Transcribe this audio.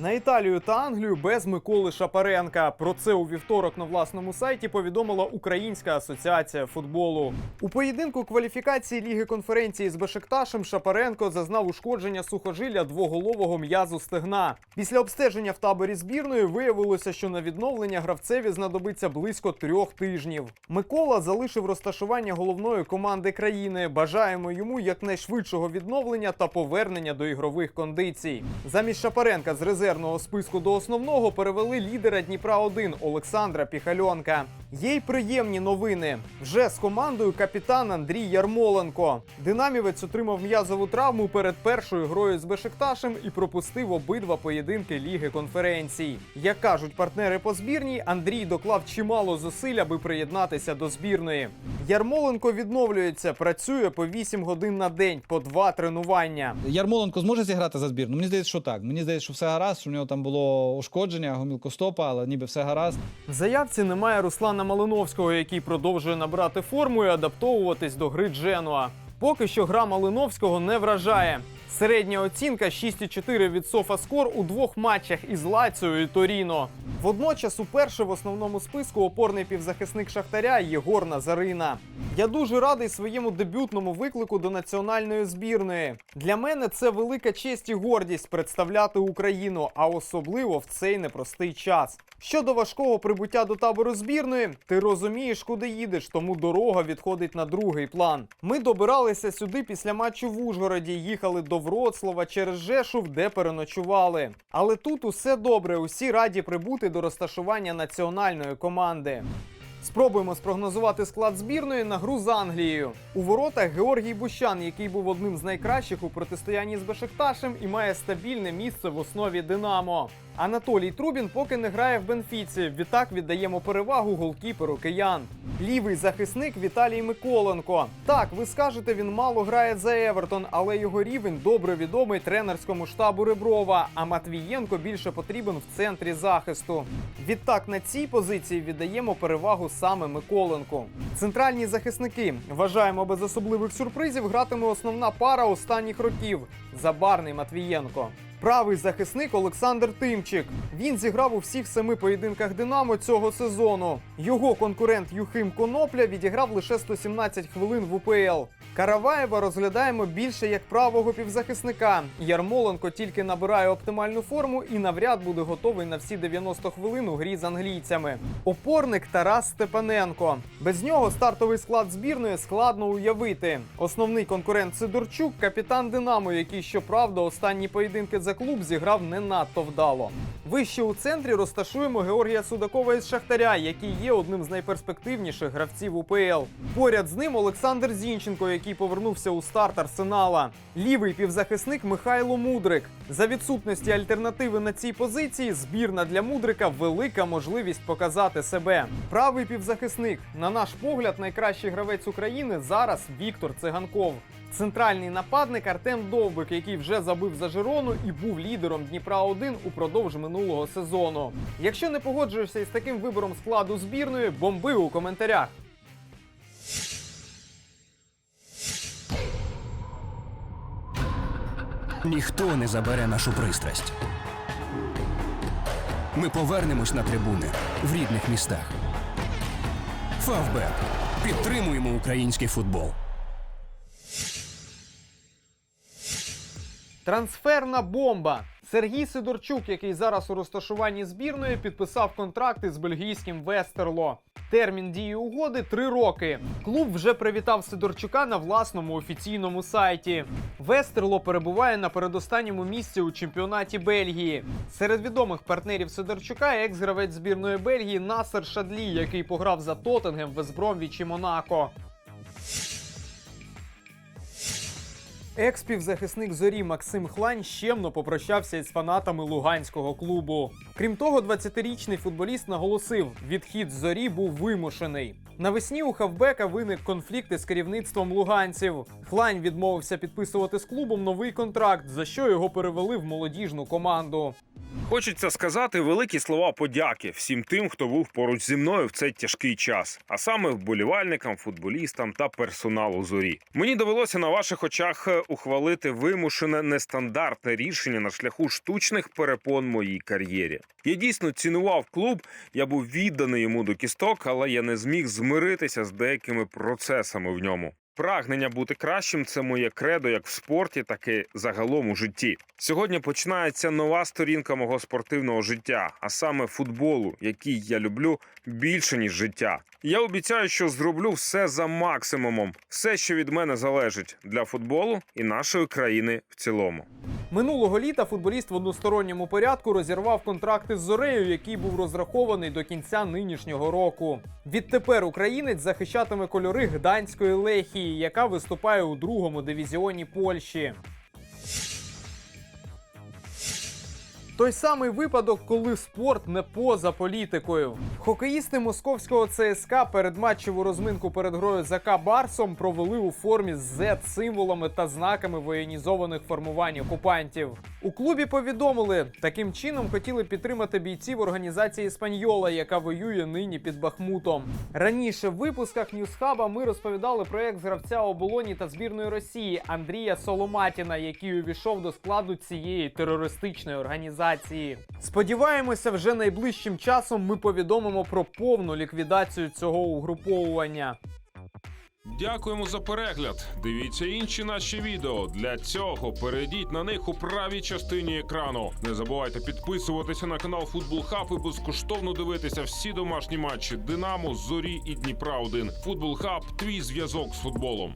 На Італію та Англію без Миколи Шапаренка. Про це у вівторок на власному сайті повідомила Українська асоціація футболу. У поєдинку кваліфікації Ліги конференції з Бешикташем Шапаренко зазнав ушкодження сухожилля двоголового м'язу стегна. Після обстеження в таборі збірної виявилося, що на відновлення гравцеві знадобиться близько трьох тижнів. Микола залишив розташування головної команди країни. Бажаємо йому якнайшвидшого відновлення та повернення до ігрових кондицій. Замість Шапаренка з резервного списку до основного перевели лідера Дніпра 1 Олександра Піхальонка. Є й приємні новини. Вже з командою капітан Андрій Ярмоленко. Динамівець отримав м'язову травму перед першою грою з Бешикташем і пропустив обидва поєдинки Ліги конференцій. Як кажуть партнери по збірній, Андрій доклав чимало зусиль, аби приєднатися до збірної. Ярмоленко відновлюється, працює по 8 годин на день, по два тренування. Ярмоленко зможе зіграти за збірну? Мені здається, що так. Мені здається, що все гаразд, що в нього там було ушкодження, гомілкостопа, але ніби все гаразд. В заявці немає Руслана Малиновського, який продовжує набрати форму і адаптовуватись до гри Дженуа. Поки що гра Малиновського не вражає. Середня оцінка 6,4 від Софаскор у двох матчах із Лаціо і Торіно. Водночас уперше в основному списку опорний півзахисник Шахтаря Єгор Назарина. Я дуже радий своєму дебютному виклику до національної збірної. Для мене це велика честь і гордість представляти Україну, а особливо в цей непростий час. Щодо важкого прибуття до табору збірної, ти розумієш, куди їдеш, тому дорога відходить на другий план. Ми добиралися сюди після матчу в Ужгороді, їхали до Вроцлава через Жешув, де переночували. Але тут усе добре, усі раді прибути до розташування національної команди. Спробуємо спрогнозувати склад збірної на гру з Англією. У воротах Георгій Бущан, який був одним з найкращих у протистоянні з Бешикташем і має стабільне місце в основі Динамо. Анатолій Трубін поки не грає в Бенфіці. Відтак віддаємо перевагу голкіперу киян. Лівий захисник Віталій Миколенко. Так, ви скажете, він мало грає за Евертон, але його рівень добре відомий тренерському штабу Реброва. А Матвієнко більше потрібен в центрі захисту. Відтак на цій позиції віддаємо перевагу саме Миколенку. Центральні захисники вважаємо без особливих сюрпризів гратиме основна пара останніх років Забарний Матвієнко. Правий захисник Олександр Тимчик. Він зіграв у всіх семи поєдинках Динамо цього сезону. Його конкурент Юхим Конопля відіграв лише 117 хвилин в УПЛ. Караваєва розглядаємо більше як правого півзахисника. Ярмоленко тільки набирає оптимальну форму і навряд буде готовий на всі 90 хвилин у грі з англійцями. Опорник Тарас Степаненко. Без нього стартовий склад збірної складно уявити. Основний конкурент Сидорчук, капітан Динамо, який щоправда останні поєдинки за клуб зіграв не надто вдало. Вище у центрі розташуємо Георгія Судакова із Шахтаря, який є одним з найперспективніших гравців УПЛ. Поряд з ним Олександр Зінченко, який повернувся у старт Арсенала. Лівий півзахисник Михайло Мудрик. За відсутності альтернативи на цій позиції збірна для Мудрика велика можливість показати себе. Правий півзахисник, на наш погляд, найкращий гравець України зараз Віктор Циганков. Центральний нападник Артем Довбик, який вже забив за Жирону і був лідером Дніпра 1 упродовж минулого сезону. Якщо не погоджуєшся із таким вибором складу збірної, бомби у коментарях. Ніхто не забере нашу пристрасть. Ми повернемось на трибуни в рідних містах. Фавбет. Підтримуємо український футбол. Трансферна бомба. Сергій Сидорчук, який зараз у розташуванні збірної, підписав контракт із бельгійським Вестерло. Термін дії угоди три роки. Клуб вже привітав Сидорчука на власному офіційному сайті. Вестерло перебуває на передостанньому місці у чемпіонаті Бельгії. Серед відомих партнерів Сидорчука екс-гравець збірної Бельгії Насер Шадлі, який пограв за Тоттенгем, Весбромвіч і Монако. Екс-півзахисник зорі Максим Хлань щемно попрощався із фанатами луганського клубу. Крім того, 20-річний футболіст наголосив, відхід з зорі був вимушений. Навесні у хавбека виник конфлікт із керівництвом луганців. Хлань відмовився підписувати з клубом новий контракт, за що його перевели в молодіжну команду. Хочеться сказати великі слова подяки всім тим, хто був поруч зі мною в цей тяжкий час, а саме вболівальникам, футболістам та персоналу зорі. Мені довелося на ваших очах е, ухвалити вимушене нестандартне рішення на шляху штучних перепон моїй кар'єрі. Я дійсно цінував клуб, я був відданий йому до кісток, але я не зміг змиритися з деякими процесами в ньому. Прагнення бути кращим це моє кредо як в спорті, так і загалом у житті. Сьогодні починається нова сторінка мого спортивного життя, а саме футболу, який я люблю більше ніж життя. Я обіцяю, що зроблю все за максимумом, все, що від мене залежить для футболу і нашої країни в цілому. Минулого літа футболіст в односторонньому порядку розірвав контракти з Зорею, який був розрахований до кінця нинішнього року. Відтепер українець захищатиме кольори гданської лехії, яка виступає у другому дивізіоні Польщі. Той самий випадок, коли спорт не поза політикою. Хокеїсти московського ЦСКА перед матчеву розминку перед грою за Барсом провели у формі з Z-символами та знаками воєнізованих формувань окупантів. У клубі повідомили, таким чином хотіли підтримати бійців організації Еспаньола, яка воює нині під Бахмутом. Раніше в випусках Ньюсхаба ми розповідали проект гравця оболоні та збірної Росії Андрія Соломатіна, який увійшов до складу цієї терористичної організації. Сподіваємося, вже найближчим часом ми повідомимо про повну ліквідацію цього угруповування. Дякуємо за перегляд. Дивіться інші наші відео. Для цього перейдіть на них у правій частині екрану. Не забувайте підписуватися на канал Футбол Хаб і безкоштовно дивитися всі домашні матчі Динамо, Зорі і Дніпра 1 Футбол Хаб твій зв'язок з футболом.